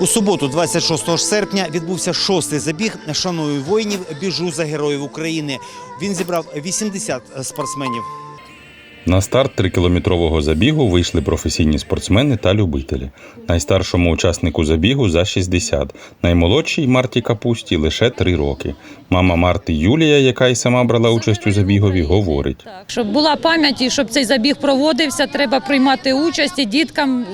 У суботу, 26 серпня, відбувся шостий забіг «Шаную воїнів, біжу за героїв України. Він зібрав 80 спортсменів. На старт трикілометрового забігу вийшли професійні спортсмени та любителі. Найстаршому учаснику забігу за 60, наймолодшій Марті Капусті лише 3 роки. Мама Марти Юлія, яка й сама брала участь у забігові, говорить. Щоб була пам'ять і щоб цей забіг проводився, треба приймати участь і діткам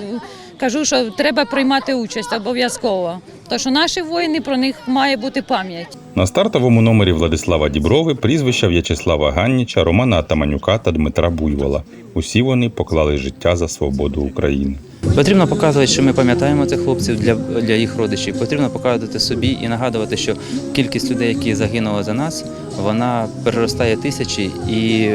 кажу, що треба приймати участь обов'язково. Тому що наші воїни про них має бути пам'ять. На стартовому номері Владислава Діброви прізвища В'ячеслава Ганніча, Романа Атаманюка та Дмитра Буйвола. Усі вони поклали життя за свободу України. Потрібно показувати, що ми пам'ятаємо цих хлопців для, для їх родичів. Потрібно показувати собі і нагадувати, що кількість людей, які загинули за нас, вона переростає тисячі і,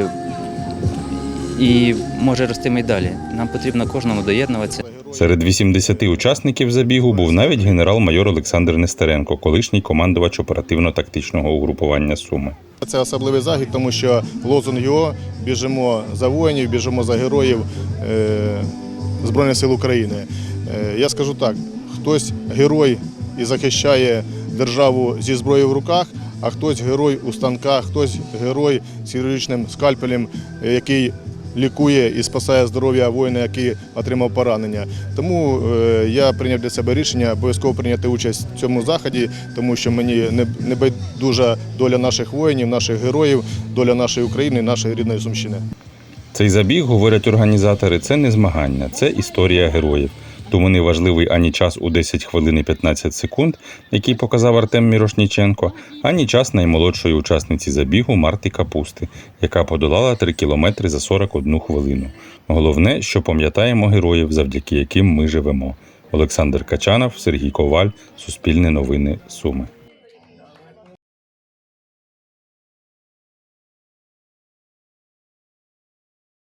і може рости й далі. Нам потрібно кожному доєднуватися. Серед 80 учасників забігу був навіть генерал-майор Олександр Нестеренко, колишній командувач оперативно-тактичного угрупування Суми. Це особливий захід, тому що лозунг його біжимо за воїнів, біжимо за героїв е, Збройних сил України. Е, я скажу так: хтось герой і захищає державу зі зброєю в руках, а хтось герой у станках, хтось герой з хірургічним скальпелем, е, який лікує і спасає здоров'я воїна, який отримав поранення. Тому е, я прийняв для себе рішення обов'язково прийняти участь в цьому заході, тому що мені не, не байдужа доля наших воїнів, наших героїв, доля нашої України, нашої рідної Сумщини. Цей забіг, говорять організатори, це не змагання, це історія героїв. Тому не важливий ані час у 10 хвилин і 15 секунд, який показав Артем Мірошніченко, ані час наймолодшої учасниці забігу Марти Капусти, яка подолала 3 кілометри за 41 хвилину. Головне, що пам'ятаємо героїв, завдяки яким ми живемо. Олександр Качанов, Сергій Коваль, Суспільне новини, Суми.